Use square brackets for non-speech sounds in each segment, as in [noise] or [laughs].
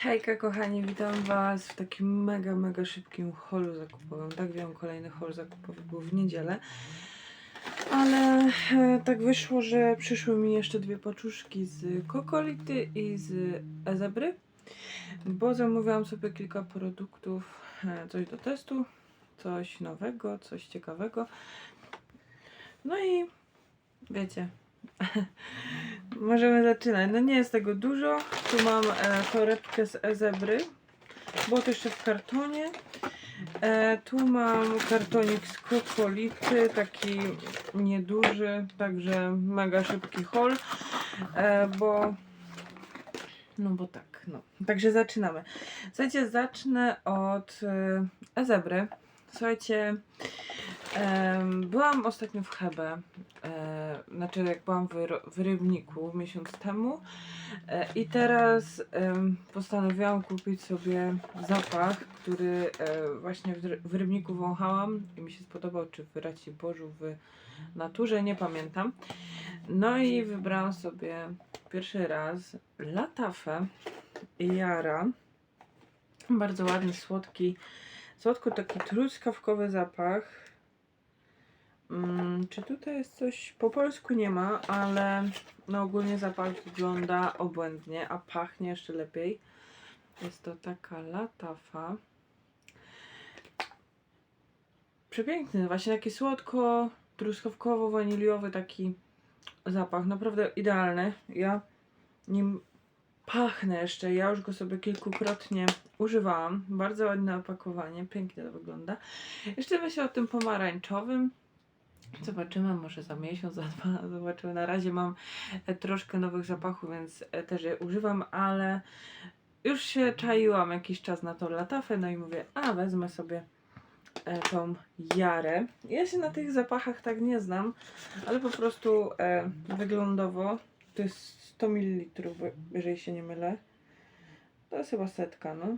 Hejka kochani, witam was w takim mega, mega szybkim holu zakupowym. Tak wiem, kolejny hol zakupowy był w niedzielę. Ale e, tak wyszło, że przyszły mi jeszcze dwie paczuszki z Kokolity i z Ezebry, bo zamówiłam sobie kilka produktów, e, coś do testu, coś nowego, coś ciekawego. No i wiecie, [laughs] Możemy zaczynać. No nie jest tego dużo. Tu mam e, torebkę z Ezebry. Było to jeszcze w kartonie. E, tu mam kartonik z Kokolity, taki nieduży, także mega szybki haul, e, bo no bo tak, no. Także zaczynamy. Słuchajcie, zacznę od e, Ezebry. Słuchajcie, byłam ostatnio w Hebe, e, znaczy jak byłam w, Rybniku miesiąc temu e, i teraz postanowiłam kupić sobie zapach, który e, właśnie w, Ry- w Rybniku wąchałam i mi się spodobał, czy w Raci Bożu w naturze, nie pamiętam. No i wybrałam sobie pierwszy raz Latafę Jara. Bardzo ładny, słodki, słodko taki truskawkowy zapach. Mm, czy tutaj jest coś? Po polsku nie ma, ale no ogólnie zapach wygląda obłędnie, a pachnie jeszcze lepiej. Jest to taka latafa. Przepiękny, właśnie taki słodko, truskawkowo-waniliowy taki zapach. Naprawdę idealny. Ja nim pachnę jeszcze. Ja już go sobie kilkukrotnie używałam. Bardzo ładne opakowanie, pięknie to wygląda. Jeszcze myślę o tym pomarańczowym. Zobaczymy, może za miesiąc, za dwa, zobaczymy. Na razie mam e, troszkę nowych zapachów, więc e, też je używam, ale już się czaiłam jakiś czas na tą latafę, no i mówię, a wezmę sobie e, tą jarę. Ja się na tych zapachach tak nie znam, ale po prostu e, wyglądowo to jest 100 ml, jeżeli się nie mylę. To jest chyba setka, no.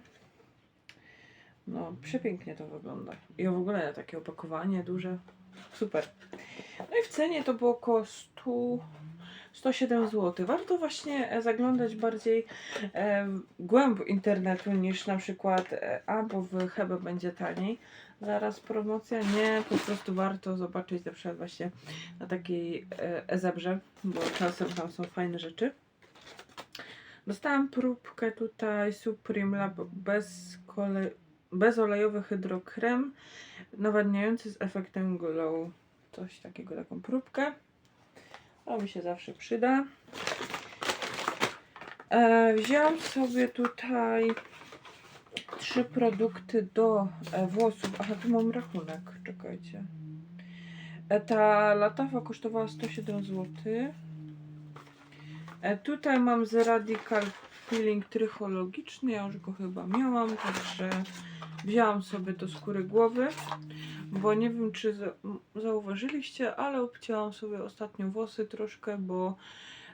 No, przepięknie to wygląda. I w ogóle takie opakowanie duże. Super. No i w cenie to było około 100, 107 zł. Warto właśnie e, zaglądać bardziej e, głęb internetu niż na przykład e, a, w Hebe będzie taniej. Zaraz promocja? Nie, po prostu warto zobaczyć na przykład właśnie na takiej e, Ezebrze, bo czasem tam są fajne rzeczy. Dostałam próbkę tutaj Supreme Lab bez, kole, bezolejowy hydrokrem nawadniający z efektem glow. Coś takiego, taką próbkę. To mi się zawsze przyda. E, wziąłam sobie tutaj trzy produkty do e, włosów. Aha, tu mam rachunek, czekajcie. E, ta latafa kosztowała 107 zł. E, tutaj mam z Radical Peeling trychologiczny, ja już go chyba miałam, także wzięłam sobie do skóry głowy, bo nie wiem czy zauważyliście, ale obcięłam sobie ostatnio włosy troszkę, bo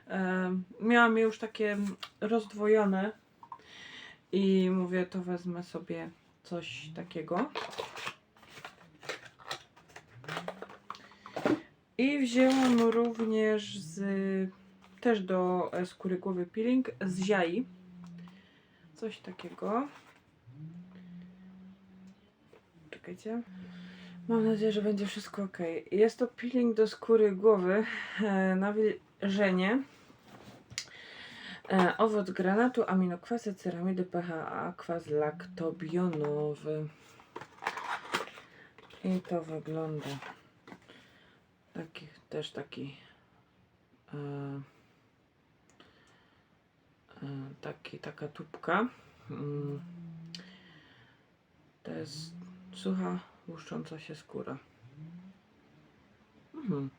e, miałam je już takie rozdwojone i mówię, to wezmę sobie coś takiego. I wzięłam również z, też do e, skóry głowy peeling z ziai. Coś takiego. Czekajcie. Mam nadzieję, że będzie wszystko ok. Jest to peeling do skóry głowy e, nawilżenie. E, owoc granatu, aminokwasy, ceramidy, PHA, kwas laktobionowy. I to wygląda. Taki, też taki. E, e, taki, taka tubka. Mm. To jest sucha, łuszcząca się skóra. Mhm.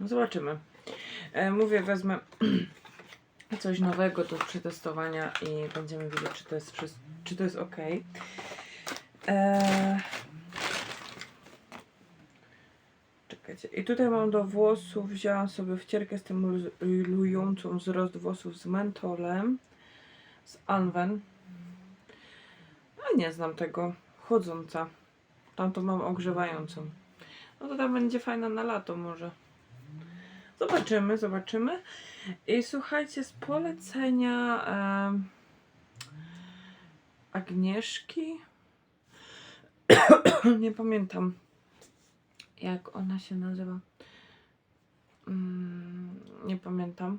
No Zobaczymy. E, mówię, wezmę [clears throat] coś nowego do przetestowania i będziemy wiedzieć, czy to jest, czy to jest ok. E, czekajcie. I tutaj mam do włosów, wzięłam sobie wcierkę stymulującą wzrost włosów z mentolem. Z Anwen. A nie znam tego. Chodząca. Tamto mam ogrzewającą. No to ta będzie fajna na lato może. Zobaczymy, zobaczymy. I słuchajcie, z polecenia em, Agnieszki. [coughs] Nie pamiętam, jak ona się nazywa. Mm, nie pamiętam.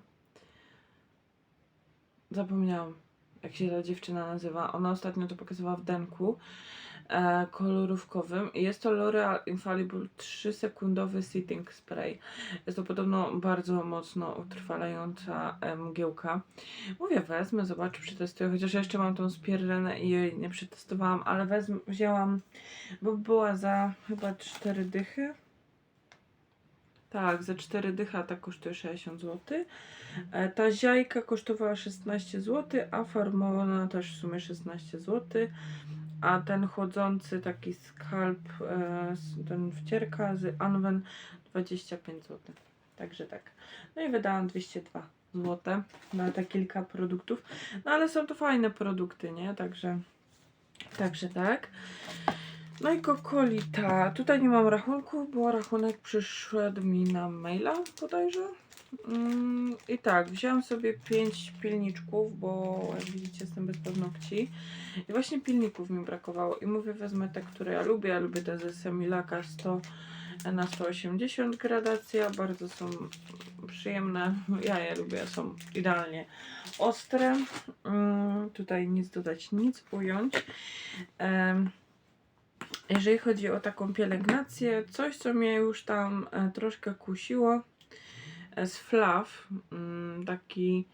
Zapomniałam, jak się ta dziewczyna nazywa. Ona ostatnio to pokazywała w denku e, kolorówkowym. Jest to L'Oreal Infallible 3-sekundowy Sitting Spray. Jest to podobno bardzo mocno utrwalająca e, mgiełka. Mówię, wezmę, zobaczę, przetestuję. Chociaż jeszcze mam tą spierrenę i jej nie przetestowałam, ale wezmę, wzięłam, bo była za chyba 4 dychy. Tak, za 4 dycha ta kosztuje 60 zł. E, Ta ziajka kosztowała 16 zł, a farmowana też w sumie 16 zł. A ten chodzący taki skalp, e, ten wcierka z Anwen 25 zł. Także tak. No i wydałam 202 zł na te kilka produktów. No ale są to fajne produkty, nie? Także, także tak. No i kokolita. Tutaj nie mam rachunków, bo rachunek przyszedł mi na maila bodajże. Mm, I tak, wziąłem sobie 5 pilniczków, bo jak widzicie jestem bez paznokci. I właśnie pilników mi brakowało. I mówię, wezmę te, które ja lubię. Ja lubię te ze Semilaka 100 na 180 gradacja. Bardzo są przyjemne. Ja je lubię, są idealnie ostre. Mm, tutaj nic dodać, nic ująć. Jeżeli chodzi o taką pielęgnację, coś co mnie już tam e, troszkę kusiło e, z Fluff, mm, taki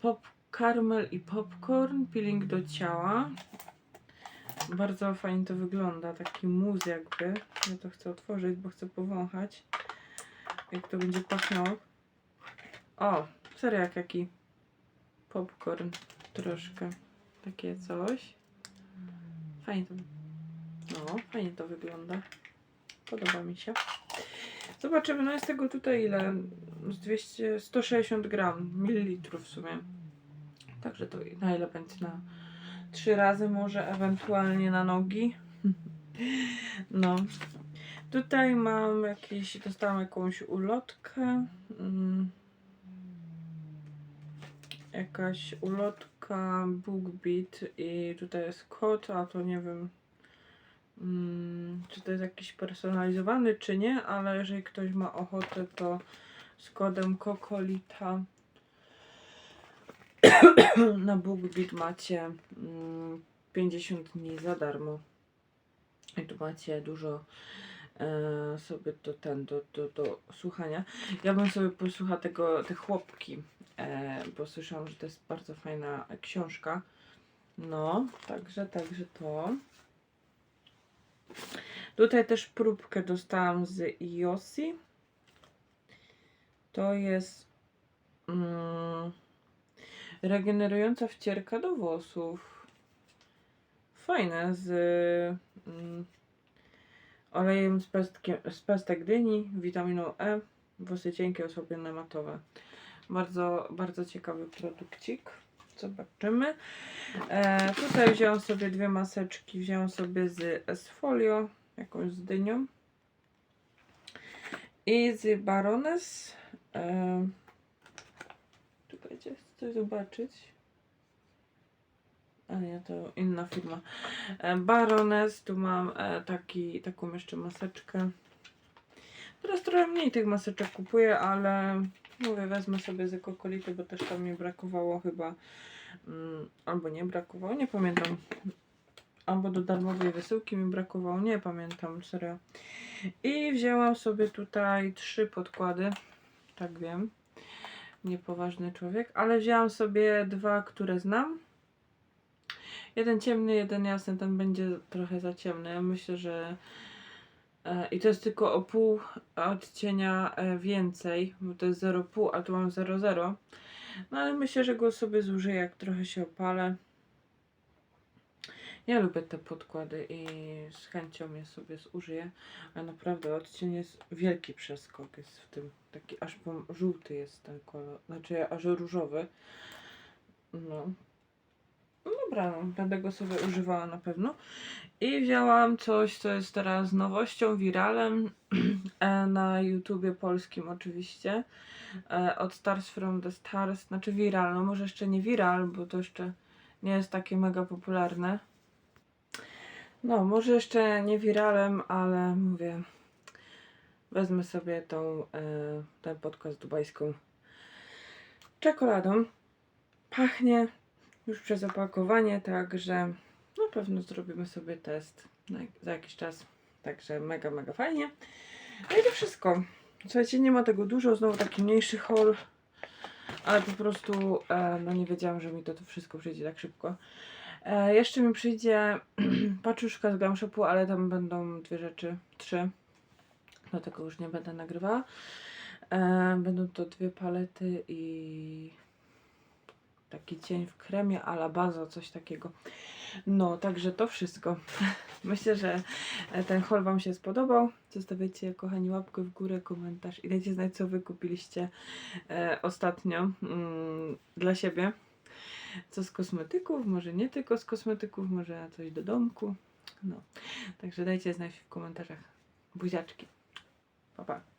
pop caramel i popcorn, peeling do ciała. Bardzo fajnie to wygląda, taki mus jakby. Ja to chcę otworzyć, bo chcę powąchać, jak to będzie pachniało. O, serio jak jaki popcorn troszkę, takie coś. Fajnie to no, fajnie to wygląda. Podoba mi się. Zobaczymy, no jest tego tutaj ile? Z 200, 160 gram, mililitrów w sumie. Także to na ile będzie? Na trzy razy może, ewentualnie na nogi. [laughs] No. Tutaj mam jakieś, dostałam jakąś ulotkę. Mm. Jakaś ulotka BookBeat i tutaj jest kod, a to nie wiem Mm, czy to jest jakiś personalizowany, czy nie, ale jeżeli ktoś ma ochotę, to z kodem Kokolita [coughs] na BookBeat macie mm, 50 dni za darmo. I tu macie dużo e, sobie do, ten, do, do, do słuchania. Ja bym sobie posłuchała tego, te chłopki, e, bo słyszałam, że to jest bardzo fajna książka. No, także, także to. Tutaj też próbkę dostałam z Yossi. To jest mm, regenerująca wcierka do włosów. Fajne z mm, olejem z, pestkiem, z pestek dyni, witaminą E, włosy cienkie, osłabione, matowe. Bardzo, bardzo ciekawy produkcik. Zobaczymy. E, tutaj wziąłem sobie dwie maseczki. Wziąłem sobie z Esfolio, jakąś z dynią. I z Baroness. E, czekajcie, chcę zobaczyć. A nie, to inna firma. E, Baroness, tu mam e, taki, taką jeszcze maseczkę. Teraz trochę mniej tych maseczek kupuję, ale mówię, wezmę sobie z Ekokolity, bo też tam mi brakowało chyba mm, albo nie brakowało, nie pamiętam. Albo do darmowej wysyłki mi brakowało, nie pamiętam, serio. I wzięłam sobie tutaj trzy podkłady, tak wiem, niepoważny człowiek, ale wzięłam sobie dwa, które znam. Jeden ciemny, jeden jasny, ten będzie trochę za ciemny. Ja myślę, że i to jest tylko o pół odcienia e, więcej, bo to jest 0,5, a tu mam 0,0. No ale myślę, że go sobie zużyję, jak trochę się opalę. Ja lubię te podkłady i z chęcią je sobie zużyję. A naprawdę odcień jest wielki przeskok jest w tym. Taki aż żółty jest ten kolor. Znaczy aż różowy. No. Dobra, no, będę go sobie używała na pewno. I wzięłam coś, co jest teraz nowością, wiralem [clears throat] e, na YouTubie polskim oczywiście. E, Od Stars from the Stars, znaczy viral, no może jeszcze nie viral, bo to jeszcze nie jest takie mega popularne. No, może jeszcze nie wiralem, ale mówię, wezmę sobie tą, e, ten podcast dubajską czekoladą. Pachnie już przez opakowanie, także na pewno zrobimy sobie test na, za jakiś czas. Także mega, mega fajnie. No i to wszystko. Słuchajcie, nie ma tego dużo, znowu taki mniejszy haul, ale po prostu e, no nie wiedziałam, że mi to, to wszystko przyjdzie tak szybko. E, jeszcze mi przyjdzie [clears throat] paczuszka z Gum Shopu, ale tam będą dwie rzeczy, trzy. Dlatego już nie będę nagrywała. E, będą to dwie palety i taki cień w kremie, ala baza, coś takiego. No, także to wszystko. [laughs] Myślę, że e, ten haul Wam się spodobał. Zostawiajcie, kochani, łapkę w górę, komentarz i dajcie znać, co Wy kupiliście e, ostatnio mm, dla siebie. Co z kosmetyków, może nie tylko z kosmetyków, może coś do domku. No, także dajcie znać w komentarzach. Buziaczki. Pa, pa.